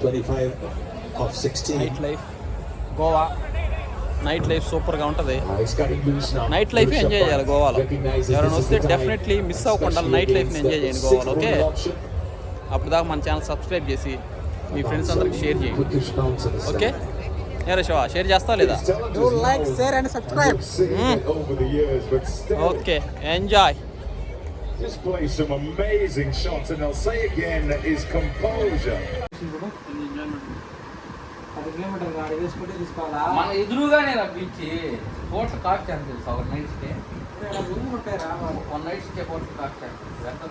25 of 16. Night life Goa night life సూపర్గా ఉంటుంది Uh. Night life enjoy చేయాలి గోవాలో ఎవరైనా this is వస్తే డెఫినెట్లీ మిస్ అవ్వకుండా నైట్ లైఫ్ని ఎంజాయ్ చేయండి గోవాలో ఓకే running option. అప్పుడు దాకా మన ఛానల్ సబ్స్క్రైబ్ చేసి మీ ఫ్రెండ్స్ అందరికి షేర్ చేయండి ఓకే శివ షేర్ చేస్తావా లేదా is okay enjoy just plays some amazing shots, and I'll say again, his composure. పది వేసుకుంటే తీసుకోవాలా? మన ఎదురుగానే రా బీచ్. పోర్ట్స్ కాస్ట్ ఎంత తెలుసు? ఒక నైట్ స్టే ఇక్కడ room. One night stay ports cost ఎంత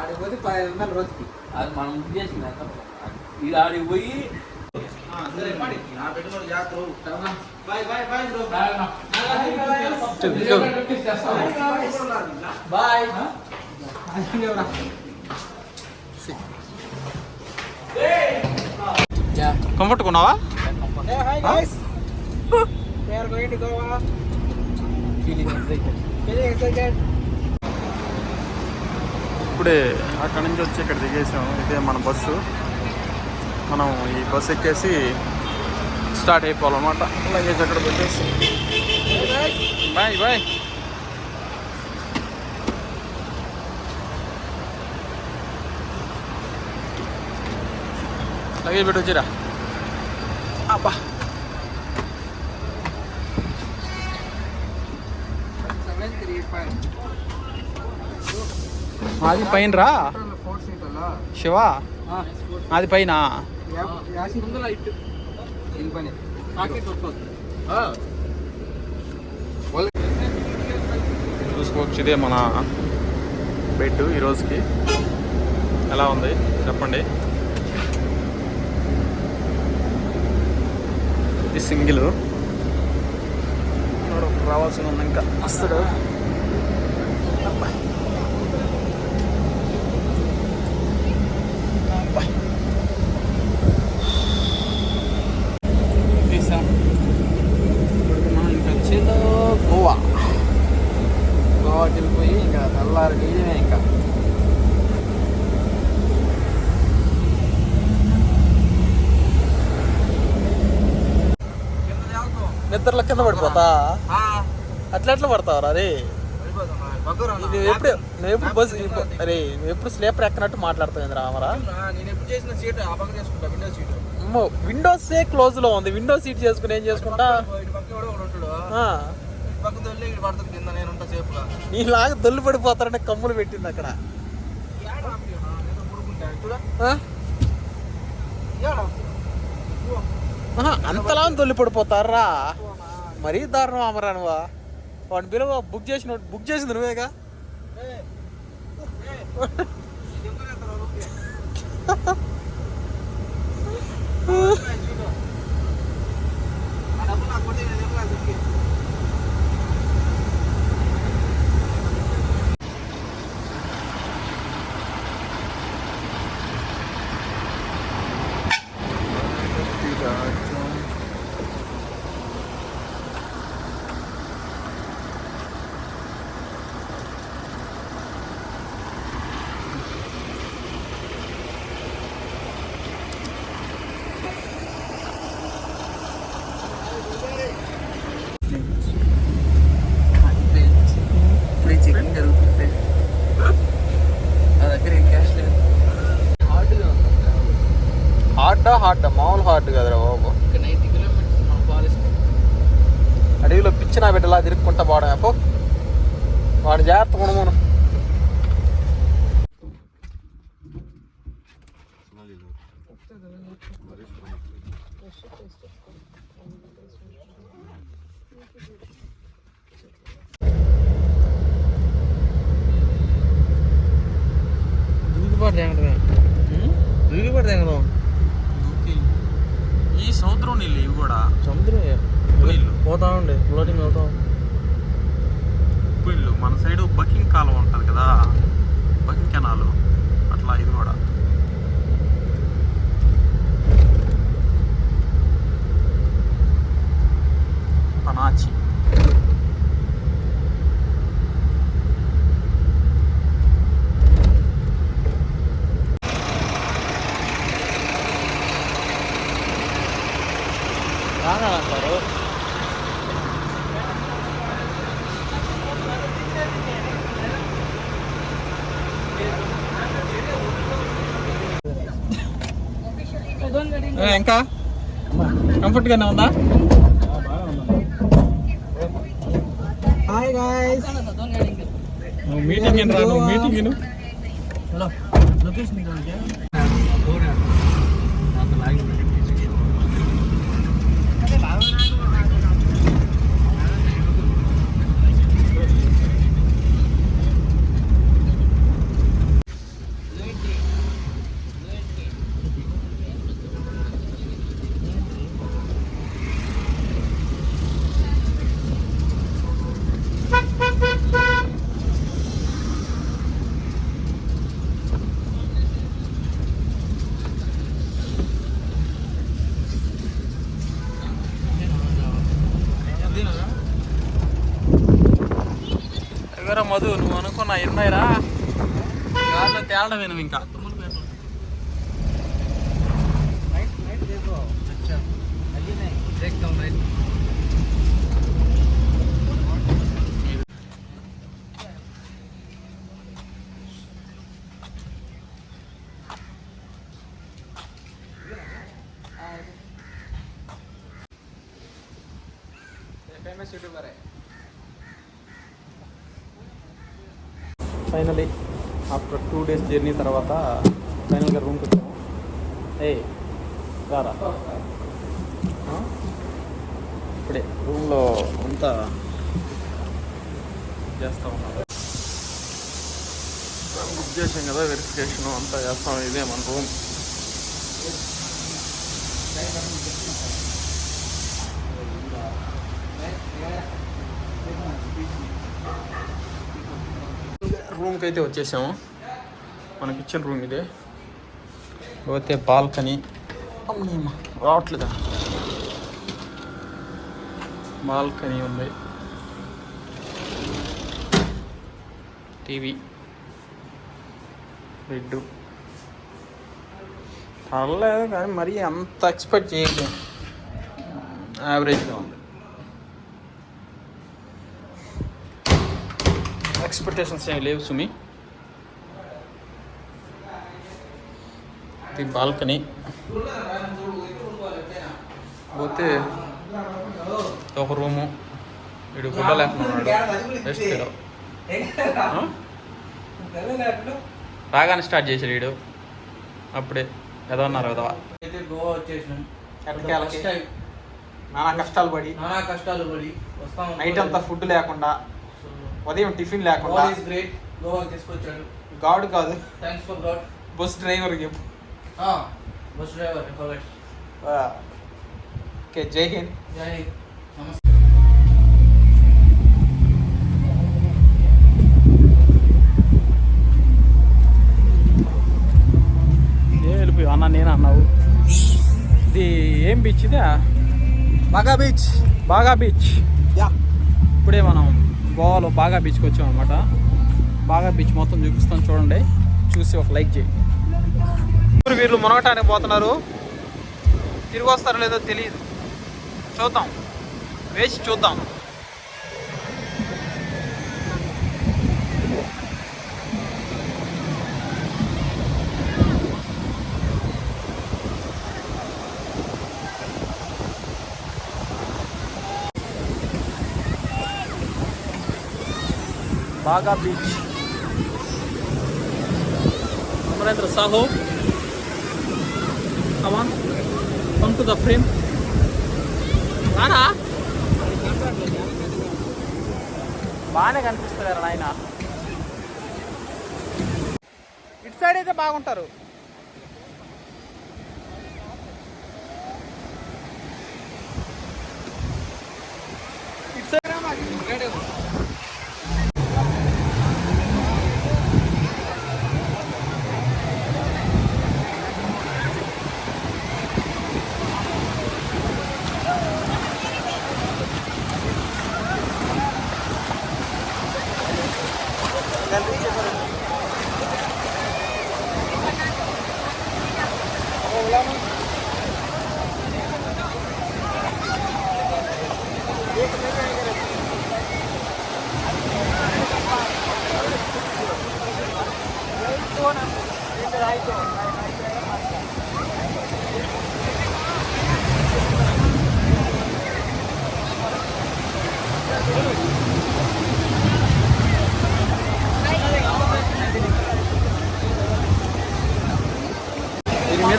ఆడికి పోతే పదిహేను వందలు రోజుకి. అది మనం బుక్ చేసింది ఎంత ఇది ఆడికి పోయి bye bye bye bro. Bye. Comfort excited. ఇప్పుడే అక్కడ నుంచి వచ్చి ఇక్కడ దిగేసాం ఇదే మన బస్సు. మనం ఈ బస్సు ఎక్కేసి స్టార్ట్ అయిపోవాలన్నమాట. లగేజ్ అక్కడ పెట్టేసి. బాయ్ బాయ్ లగేజ్ పెట్టి వచ్చిరా అబ్బా five. అది పైన రా. శివ అది పైన. చూసుకోవచ్చు ఇదే మన బెడ్ ఈరోజుకి ఎలా ఉంది చెప్పండి ఇది సింగిల్. రావాల్సి ఉంది ఇంకా వస్తాడు అబ్బా. అబ్బా. తీసాం. ఇప్పుడు మనం ఇంకా వచ్చేదో గోవా గోవాకి వెళ్ళిపోయి ఇంకా తెల్లారి నీళ్ళమే ఇంకా నిద్రలో కింద పడిపోతా? అట్లా ఎట్లా పడతావు అరే నువ్వు ఎప్పుడు నువ్వు ఎప్పుడు బస్ అరే నువ్వు ఎప్పుడు స్లీపర్ ఎక్కనట్టు మాట్లాడుతావు రామరా? విండోసే క్లోజ్లో ఉంది. విండో సీట్ చేసుకుని ఏం చేసుకుంటా? నీలాగా దొల్లు పడిపోతారనే కమ్ములు పెట్టింది అక్కడ. అంతలా దొల్లి పడిపోతారా? మరీ దారుణం అమరా నువ్వా. వాడిని పిలువ బుక్ చేసిన బుక్ చేసింది నువ్వేగా? ఇప్పుడు பாட ఇంకా? కంఫర్ట్గానే ఉందా? హాయ్ గాయస్ మీటింగ్ నువ్వు. మీటింగ్ గాల్లో తేలడమే నువ్వు ఇంకా एकदम టూ డేస్ జర్నీ తర్వాత ఫైనల్గా రూమ్కి వచ్చాము ఏ రారా? ఇప్పుడే రూమ్లో అంతా చేస్తా ఉన్నారు బుక్ చేసాం కదా వెరిఫికేషన్ అంతా చేస్తాం. ఇదే మన రూమ్ రూమ్కి అయితే వచ్చేసాము. మనకి ఇచ్చిన రూమ్ ఇదే. పోతే బాల్కనీ. రావట్లేదా? బాల్కనీ ఉంది. టీవీ. బెడ్ పర్లేదు కానీ మరీ అంత ఎక్స్పెక్ట్ చేయలేదు యావరేజ్గా ఉంది. ఎక్స్పెక్టేషన్స్ ఏమి లేవు సుమి. ఇది బాల్కనీ. పోతే ఒక రూము. వీడు గుడ్డ లేకున్నాడు బెస్ట్ రాగానే స్టార్ట్ చేశాడు వీడు. అప్పుడే. ఏదో అన్నారు కదా. అయితే గోవా వచ్చేసినాం. నానా కష్టాలు పడి. నానా కష్టాలు పడి వస్తాం నైట్ అంతా ఫుడ్ లేకుండా ఉదయం టిఫిన్ లేకుండా. గోవా తీసుకొచ్చాడు. గాడ్ కాదు. Thanks for god bus driver చెప్పు. బస్ డ్రైవర్ ఫర్గట్ ఓకే జై హింద్. జై హింద్. నమస్తే. అన్న నేను అన్నావు? ఇది ఏం బీచ్ ఇదే? బాగా బీచ్ బాగా బీచ్ యా. ఇప్పుడే మనం గోవాలో బాగా బీచ్కి వచ్చాం అనమాట బాగా బీచ్ మొత్తం చూపిస్తాం చూడండి. చూసి ఒక లైక్ చేయి. వీళ్ళు మునగటానికి పోతున్నారు. తిరిగి వస్తారో లేదో తెలియదు చూద్దాం. వేసి చూద్దాం. బాగా beach. Amarendra Sahu. Come on come to the frame రారా బాగానే కనిపిస్తారు నాయన. ఇటు సైడ్ అయితే బాగుంటారు.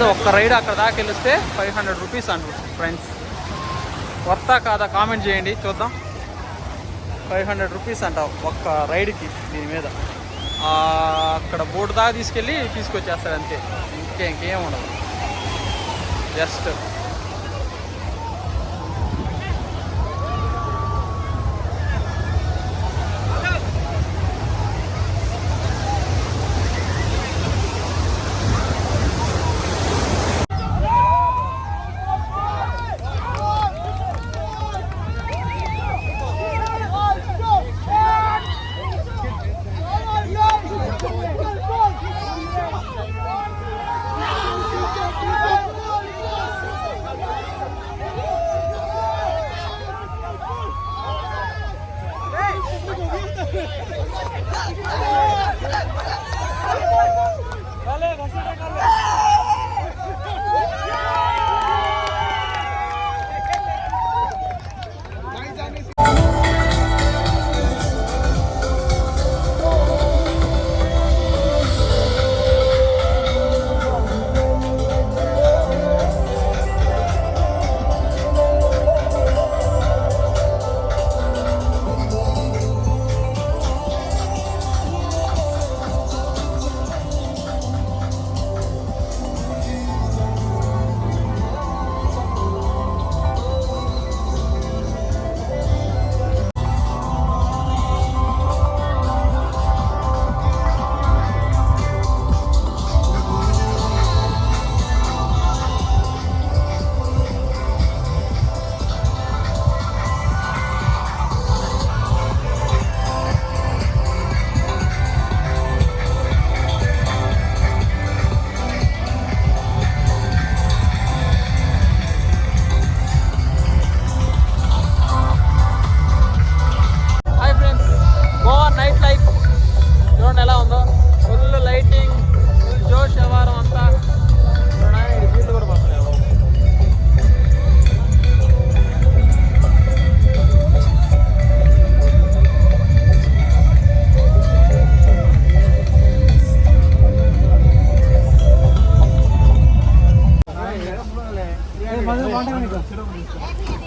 మీద ఒక్క రైడ్ అక్కడ దాకా వెళ్ళిస్తే ఫైవ్ హండ్రెడ్ రూపీస్ అంటారు ఫ్రెండ్స్. వర్తా కాదా కామెంట్ చేయండి చూద్దాం. ఫైవ్ హండ్రెడ్ రూపీస్ అంట ఒక్క రైడ్కి దీని మీద. అక్కడ బోర్డు దాకా తీసుకెళ్ళి తీసుకొచ్చేస్తారు అంతే. ఇంకే ఇంకేం ఉండదు. జస్ట్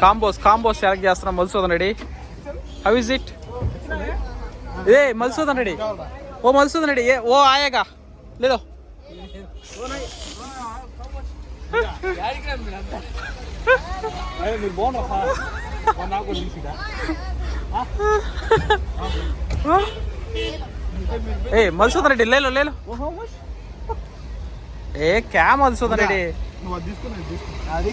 కాంబోస్ కాంబోస్ సెలెక్ట్ చేస్తున్నాం Madhusudan Reddy. How is it ఏ మధుసూదన్ రెడ్డి. ఓ మధుసూదన్ రెడ్డి. ఏ ఓ ఆయేగా. లేదో. ఏ మధుసూదన్ రెడ్డి లేలో లేలో. ఏ క్యా మధుసూదన్ రెడ్డి? నువ్వు అది.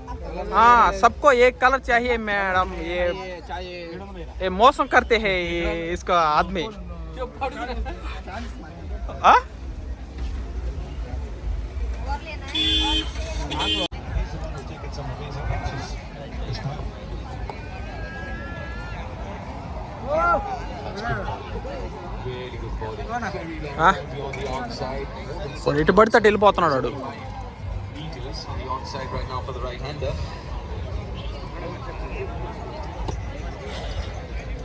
हाँ सबको एक कलर चाहिए मैडम ये ये मौसम करते हैं ये इसका आदमी हाँ? ఆ? వాడు ఇటు పడితే అటు వెళ్ళిపోతున్నాడు వాడు meters on the onside right now for the right hander.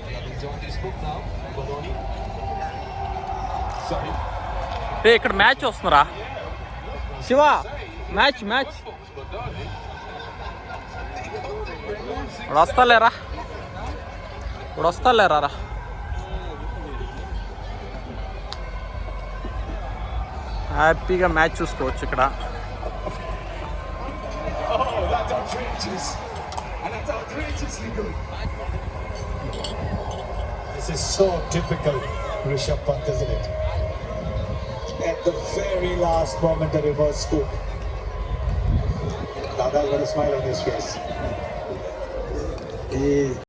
Having joined his book now, Bologna. Sorry. రే ఇక్కడ మ్యాచ్ వస్తుందిరా శివ మ్యాచ్ మ్యాచ్ ఇప్పుడు వస్తాలేరా ఇప్పుడు వస్తాలేరా రా హ్యాపీగా మ్యాచ్ చూసుకోవచ్చు ఇక్కడ outrageous. And that's outrageously good. This is so typical Rishabh Pant, isn't it? At the very last moment, the reverse scoop. Dada's got a smile on his face. He